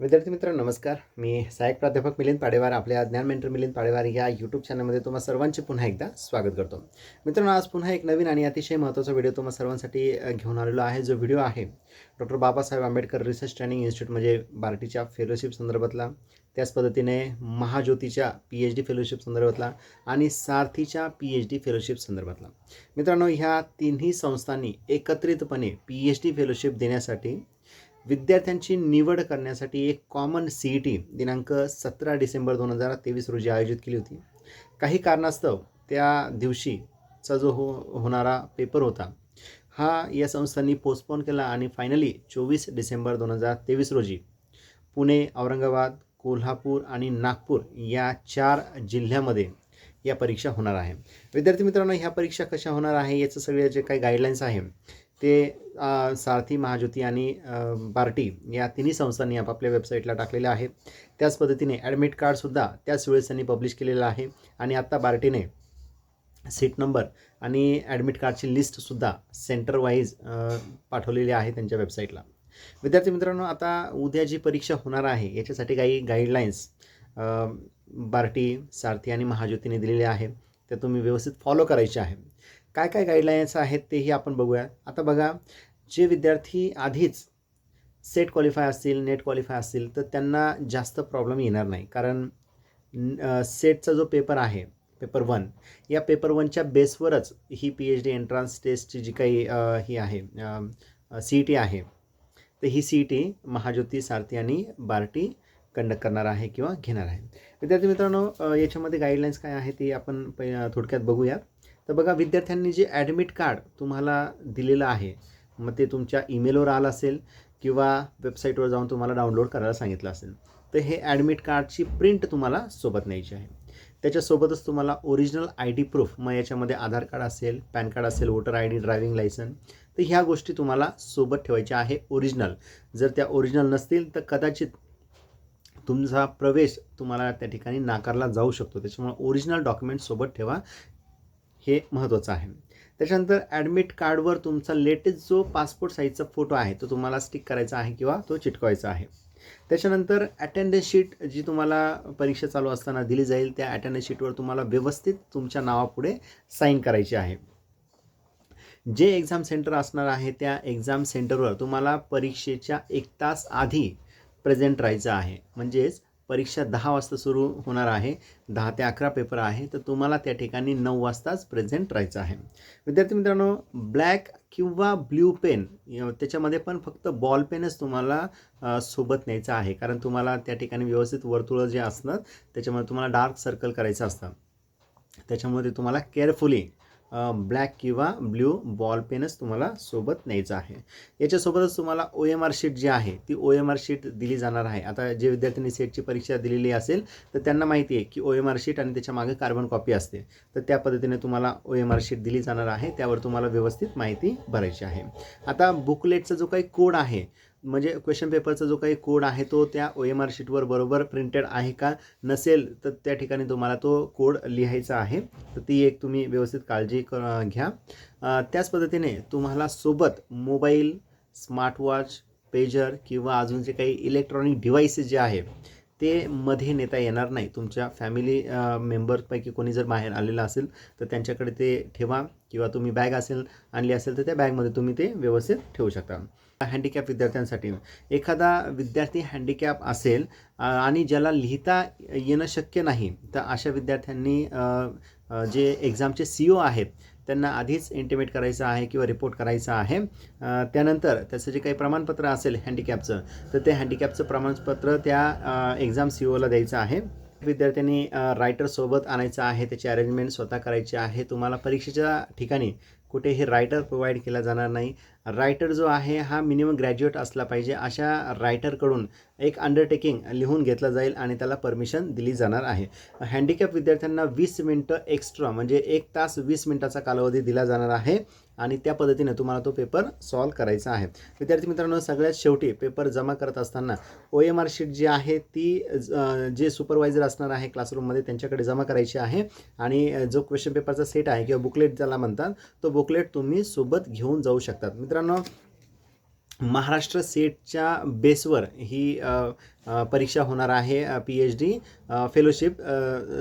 विद्यार्थी मित्र नमस्कार. मी सहाय्यक प्राध्यापक मिलिंद पाडेवार आपल्या ज्ञान मेंटर मिलिंद पाडेवार या यूट्यूब चॅनलमध्ये तुम्हा सर्वांचे पुन्हा एकदा स्वागत करतो. मित्रांनो आज पुन्हा एक नवीन आणि अतिशय महत्त्वाचा व्हिडिओ तुम्हा सर्वांसाठी घेऊन आलेलो आहे. जो व्हिडिओ आहे doctor Babasaheb Ambedkar research training institute म्हणजे बार्टीच्या फेलोशिप संदर्भातला त्याच पद्धतीने महाज्योतीच्या पी एच डी फेलोशिप संदर्भातला आणि सारथीच्या पी एच डी फेलोशिप संदर्भातला. मित्रांनो ह्या तिन्ही संस्थांनी एकत्रितपणे पी एच डी फेलोशिप देण्यासाठी विद्यार्थ्यांची निवड करण्यासाठी एक कॉमन सी ई टी दिनांक सतरा डिसेंबर दोन हजार तेवीस रोजी आयोजित केली होती. काही कारणास्तव त्या दिवशीचा जो हो होणारा पेपर होता हा या संस्थांनी पोस्टपोन केला आणि फायनली चोवीस डिसेंबर दोन हजार तेवीस रोजी पुणे औरंगाबाद कोल्हापूर आणि नागपूर या चार जिल्ह्यामध्ये या परीक्षा होणार आहे. विद्यार्थी मित्रांनो ह्या परीक्षा कशा होणार आहे याचं सगळे जे काही गाईडलाईन्स आहे. ते सारथी महाज्योती आणि बार्टी या तिन्ही संस्थांनी आपापल्या वेबसाईटला टाकलेले आहे. त्याच पद्धतीने ॲडमिट कार्डसुद्धा त्याच वेळेस त्यांनी पब्लिश केलेलं आहे. आणि आत्ता बार्टीने सीट नंबर आणि ॲडमिट कार्डची लिस्टसुद्धा सेंटर वाईज पाठवलेली आहे त्यांच्या वेबसाईटला विद्यार्थी मित्रांनो आता उद्या जी परीक्षा होणार आहे याच्यासाठी काही गाईडलाईन्स बार्टी सारथी आणि महाज्योतीने दिलेले आहे. त्या तुम्ही व्यवस्थित फॉलो करायचे आहे. काय काय गाईडलाईन्स आहेत तेही आपण बघूया. आता बघा जे विद्यार्थी आधीच सेट क्वालिफाय असतील नेट क्वालिफाय असतील तर त्यांना जास्त प्रॉब्लेम येणार नाही. कारण सेटचा जो पेपर आहे पेपर वन या पेपर वनच्या बेसवरच ही पी एच डी एंट्रन्स टेस्टची जी काही ही आहे सी ई टी आहे तर ही C E T Mahajyoti Sarthi आणि बार्टी कंडक्ट करणार आहे किंवा घेणार आहे. विद्यार्थी मित्रांनो याच्यामध्ये गाईडलाईन्स काय आहे ते आपण पै थोडक्यात बघूया तर बघा विद्यार्थ्यांनी जे ॲडमिट कार्ड तुम्हाला दिलेलं आहे मग ते तुमच्या ईमेलवर आलं असेल किंवा वेबसाईटवर जाऊन तुम्हाला डाउनलोड करायला सांगितलं असेल तर हे ॲडमिट कार्डची प्रिंट तुम्हाला सोबत न्यायची आहे. त्याच्यासोबतच तुम्हाला ओरिजिनल आय डी प्रूफ मग याच्यामध्ये आधार कार्ड असेल पॅन कार्ड असेल voter I D driving licence तर ह्या गोष्टी तुम्हाला सोबत ठेवायच्या आहे ओरिजिनल जर त्या ओरिजिनल नसतील तर कदाचित तुमचा प्रवेश तुम्हाला त्या ठिकाणी नाकारला जाऊ शकतो. त्याच्यामुळे ओरिजिनल डॉक्युमेंट सोबत ठेवा. हे महत्त्वाचं आहे. त्याच्यानंतर ॲडमिट कार्डवर तुमचा लेटेस्ट जो पासपोर्ट साईजचा फोटो आहे तो तुम्हाला स्टिक करायचा आहे किंवा तो चिटकवायचा आहे. त्याच्यानंतर अटेंडन्स शीट जी तुम्हाला परीक्षा चालू असताना दिली जाईल त्या अटेंडन्स शीटवर तुम्हाला व्यवस्थित तुमच्या नावापुढे साईन करायची आहे. जे एक्झाम सेंटर असणार आहे त्या एक्झाम सेंटरवर तुम्हाला परीक्षेच्या एक तास आधी प्रेझेंट राहायचं आहे. म्हणजेच परीक्षा दहा वाजता सुरू होणार आहे. दहा ते अकरा पेपर आहे. तर तुम्हाला त्या ठिकाणी नऊ वाजताच प्रेझेंट राहायचं आहे. विद्यार्थी मित्रांनो ब्लॅक किंवा ब्ल्यू पेन त्याच्यामध्ये पण फक्त बॉल पेनच तुम्हाला सोबत न्यायचं आहे. कारण तुम्हाला त्या ठिकाणी व्यवस्थित वर्तुळं जे असतात त्याच्यामध्ये तुम्हाला डार्क सर्कल करायचं असतं. त्याच्यामध्ये तुम्हाला केअरफुली ब्लॅक किंवा ब्ल्यू बॉल पेनच तुम्हाला सोबत न्यायचं आहे. याच्यासोबतच तुम्हाला ओ एम आर शीट जी आहे ती ओ एम आर शीट दिली जाणार आहे. आता जे विद्यार्थ्यांनी सेटची परीक्षा दिलेली असेल तर त्यांना माहिती आहे की ओ एम आर शीट आणि त्याच्यामागे कार्बन कॉपी असते. तर त्या पद्धतीने तुम्हाला ओ एम आर शीट दिली जाणार आहे. त्यावर तुम्हाला व्यवस्थित माहिती भरायची आहे. आता बुकलेटचा जो काही कोड आहे म्हणजे क्वेश्चन पेपरचा जो काही कोड आहे तो त्या ओ एम आर शीटवर बरोबर प्रिंटेड आहे का? नसेल तर त्या ठिकाणी तुम्हाला तो कोड लिहायचा आहे. तर ती एक तुम्ही व्यवस्थित काळजी क घ्या. त्याच पद्धतीने तुम्हाला सोबत मोबाईल स्मार्टवॉच पेजर किंवा अजून जे काही इलेक्ट्रॉनिक डिव्हाइसेस जे आहे ते मध्ये नेता येणार नाही. तुमच्या फॅमिली मेंबरपैकी कोणी जर बाहेर आलेलं असेल तर त्यांच्याकडे ते ठेवा. किंवा तुम्ही बॅग असेल आणली असेल तर त्या बॅगमध्ये तुम्ही ते व्यवस्थित ठेवू शकता. हँडिकॅप विद्यार्थ्यांसाठी. एखादा विद्यार्थी हँडिकॅप असेल आणि ज्याला लिहिता येणं शक्य नाही तर अशा विद्यार्थ्यांनी जे एक्झामचे सी ओ आहेत त्यांना आधीच इंटिमेट करायचं आहे किंवा रिपोर्ट करायचा आहे. त्यानंतर त्याचं जे काही प्रमाणपत्र असेल हँडिकॅपचं तर ते हँडिकॅपचं प्रमाणपत्र त्या एक्झाम सी ओला द्यायचं आहे. विद्यार्थ्यांनी रायटरसोबत आणायचं आहे त्याची अरेंजमेंट स्वतः करायची आहे. तुम्हाला परीक्षेच्या ठिकाणी कुठेही रायटर प्रोव्हाइड केला जाणार नाही. रायटर जो आहे हा मिनिमम ग्रॅज्युएट असला पाहिजे. अशा रायटरकडून एक अंडरटेकिंग लिहून घेतलं जाईल आणि त्याला परमिशन दिली जाणार आहे. हँडिकॅप विद्यार्थ्यांना वीस मिनटं एक्स्ट्रा म्हणजे एक तास वीस मिनटाचा कालावधी दिला जाणार आहे. आणि त्या पद्धतीने तुम्हाला तो पेपर सॉल्व करायचा आहे. विद्यार्थी मित्रांनो सगळ्यात शेवटी पेपर जमा करत असताना ओ एम आर शीट जी आहे ती जे सुपरवायझर असणार आहे क्लासरूममध्ये त्यांच्याकडे जमा करायची आहे. आणि जो क्वेश्चन पेपरचा सेट आहे किंवा बुकलेट ज्याला म्हणतात तो बुकलेट तुम्ही सोबत घेऊन जाऊ शकतात. मित्रांनो महाराष्ट्र सेटच्या बेसवर ही परीक्षा होणार आहे P H D fellowship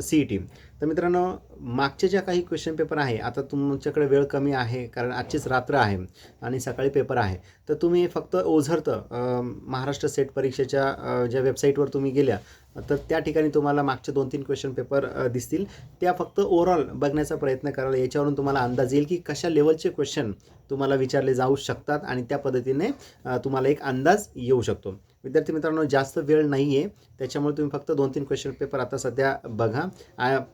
C E T तर मित्रांनो मागचे ज्या काही क्वेश्चन पेपर आहे आता तुमच्याकडे वेळ कमी आहे कारण आजचीच रात्र आहे आणि सकाळी पेपर आहे. तर तुम्ही फक्त ओझरतं महाराष्ट्र सेट परीक्षेच्या ज्या वेबसाईटवर तुम्ही गेल्या तर त्या ठिकाणी तुम्हाला मागचे दोन तीन क्वेश्चन पेपर दिसतील. त्या फक्त ओव्हरऑल बघण्याचा प्रयत्न कराल याच्यावरून तुम्हाला अंदाज येईल की कशा लेवलचे क्वेश्चन तुम्हाला विचारले जाऊ शकतात आणि त्या पद्धतीने तुम्हाला एक अंदाज येऊ शकतो. विद्यार्थी मित्रांनो जास्त वेळ नाही आहे त्याच्यामुळे तुम्ही फक्त दोन तीन क्वेश्चन पेपर आता सध्या बघा.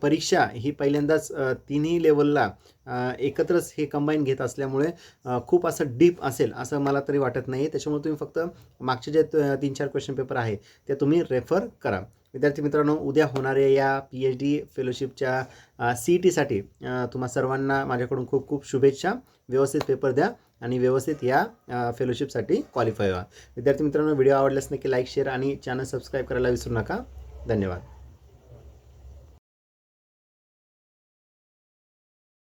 परीक्षा ही पहिल्यांदाच तिन्ही लेवलला एकत्रच हे कंबाईन घेत असल्यामुळे खूप असं डीप असेल असं मला तरी वाटत नाही त्याच्यामुळे तुम्ही फक्त मागचे जे तीन चार क्वेश्चन पेपर आहे ते तुम्ही रेफर करा. विद्यार्थी मित्रांनो उद्या होणाऱ्या या पी एच डी फेलोशिपच्या सी ई टीसाठी तुम्हा सर्वांना माझ्याकडून खूप खूप शुभेच्छा. व्यवस्थित पेपर द्या. आणि व्यवस्थित या फेलोशिपसाठी क्वालिफाय व्हा. विद्यार्थी मित्रांनो व्हिडिओ आवडल्यास नक्की लाईक शेअर आणि चॅनल सबस्क्राईब करायला विसरू नका. धन्यवाद.